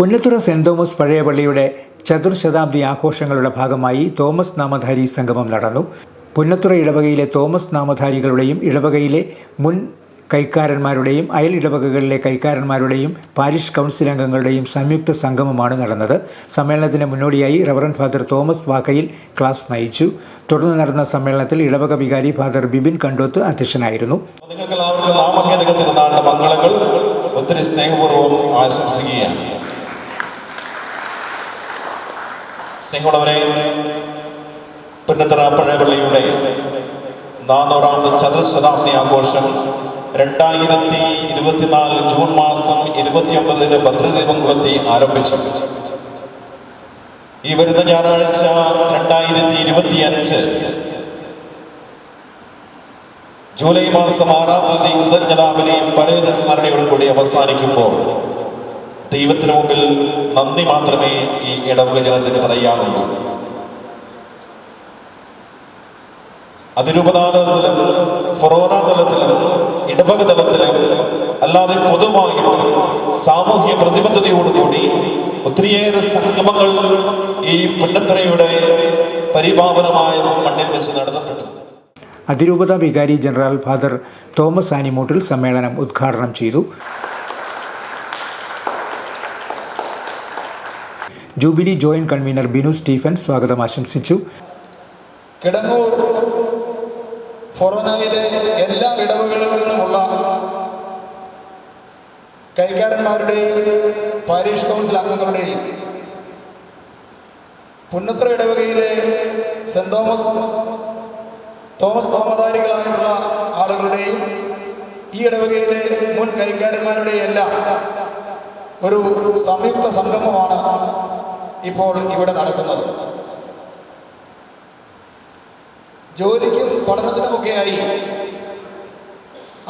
Punnathura saint Thomas പഴയ പള്ളിയുടെ ചതുർശതാബ്ദി ആഘോഷങ്ങളുടെ ഭാഗമായി തോമസ് നാമധാരി സംഗമം നടന്നു. പുന്നത്തുറ ഇടവകയിലെ തോമസ് നാമധാരികളുടെയും ഇടവകയിലെ മുൻ കൈക്കാരന്മാരുടെയും അയൽ ഇടവകകളിലെ കൈക്കാരന്മാരുടെയും പാരിഷ് കൗൺസിൽ അംഗങ്ങളുടെയും സംയുക്ത സംഗമമാണ് നടന്നത്. സമ്മേളനത്തിന് മുന്നോടിയായി reverend father Thomas Vakkayil class നയിച്ചു. തുടർന്ന് നടന്ന സമ്മേളനത്തിൽ ഇടവക വികാരി ഫാദർ ബിബിൻ കണ്ടോത്ത് അധ്യക്ഷനായിരുന്നു. നിങ്ങൾക്ക് എല്ലാവർക്കും മംഗളങ്ങൾ. ഒത്തിരി സ്നേഹപൂർവം ആശംസിക്കുകയാണ്. സ്നേഹമുള്ളവരെ പുന്നത്തറ പഴയപള്ളിയുടെ നാനൂറാമത് ചതുർശതാബ്ദി ആഘോഷം രണ്ടായിരത്തി ഇരുപത്തിനാല് ജൂൺ മാസം ഇരുപത്തിയൊമ്പതിന് ഭദ്രദേവം കുളത്തി ആരംഭിച്ചു. ഈ വരുന്ന ഞായറാഴ്ച രണ്ടായിരത്തി ഇരുപത്തി അഞ്ച് ജൂലൈ മാസം ആറാം തീയതി കൃതജ്ഞതാപനയും പരേത സ്മരണയോടും കൂടി അവസാനിക്കുമ്പോൾ ദൈവത്തിന് മുമ്പിൽ നന്ദി മാത്രമേ ഈ ഇടവക ജനത്തിന് പറയാറുള്ളൂ അതിരൂപതാതലത്തിലും ഫൊറോന തലത്തിലും ഇടവക തലത്തിലും അല്ലാതെ പൊതുവായും സാമൂഹ്യ പ്രതിബദ്ധതയോടുകൂടി ഒത്തിരിയേറെ സംഗമങ്ങൾ ഈ പുന്നത്തറയുടെ പരിപാവനമായ മണ്ണിൽ വെച്ച് നടത്തപ്പെട്ടു. അതിരൂപത വികാരി ജനറൽ ഫാദർ തോമസ് ആനിമൂട്ടിൽ സമ്മേളനം ഉദ്ഘാടനം ചെയ്തു. Jubilee joint convener Binu Stephen സ്വാഗതം ആശംസിച്ചു. കിടങ്ങൂർ ഫൊറോനയിലെ എല്ലാ ഇടവുകളിൽ നിന്നുമുള്ള കൈകാരന്മാരുടെയും പാരീഷ് കൗൺസിൽ അംഗങ്ങളുടെയും പുന്നത്ര ഇടവകയിലെ സെന്റ് തോമസ് തോമസ് നാമധാരികളായിട്ടുള്ള ആളുകളുടെയും ഈ ഇടവകയിലെ മുൻ കൈക്കാരന്മാരുടെയും എല്ലാം ഒരു സംയുക്ത സംഗമമാണ് ഇപ്പോൾ ഇവിടെ നടക്കുന്നത്. ജോലിക്കും പഠനത്തിനുമൊക്കെയായി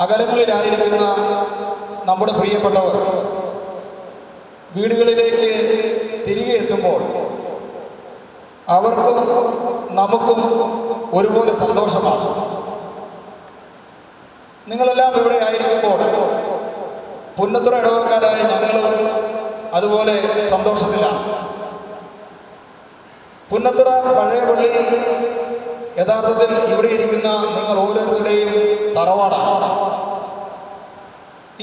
അകലങ്ങളിലായിരിക്കുന്ന നമ്മുടെ പ്രിയപ്പെട്ടവർ വീടുകളിലേക്ക് തിരികെ എത്തുമ്പോൾ അവർക്കും നമുക്കും ഒരുപോലെ സന്തോഷമാണ്. നിങ്ങളെല്ലാം ഇവിടെ ആയിരിക്കുമ്പോൾ പുന്നത്തുറ ഇടവക്കാരായ ഞങ്ങളും അതുപോലെ സന്തോഷത്തിലാണ്. പുന്നത്തുറ പഴയ പള്ളി യഥാർത്ഥത്തിൽ ഇവിടെ ഇരിക്കുന്ന നിങ്ങൾ ഓരോരുത്തരുടെയും തറവാടാണ്.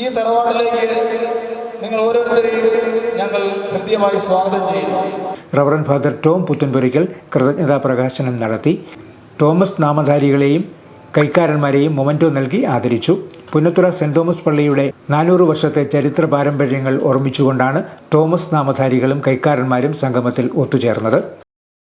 ഈ തറവാട്ടിലേക്ക് നിങ്ങൾ ഓരോരുത്തരെയും ഞങ്ങൾ ഹൃദ്യമായി സ്വാഗതം ചെയ്യുന്നു. റവറൻ ഫാദർ ടോം പുത്തൻപുരയ്ക്കൽ കൃതജ്ഞതാ പ്രകാശനം നടത്തി. തോമസ് നാമധാരികളെയും കൈക്കാരന്മാരെയും മൊമന്റോ നൽകി ആദരിച്ചു. പുന്നത്തുറ സെന്റ് തോമസ് പള്ളിയുടെ നാനൂറ് വർഷത്തെ ചരിത്ര പാരമ്പര്യങ്ങൾ ഓർമ്മിച്ചുകൊണ്ടാണ് തോമസ് നാമധാരികളും കൈക്കാരന്മാരും സംഗമത്തിൽ ഒത്തുചേർന്നത്.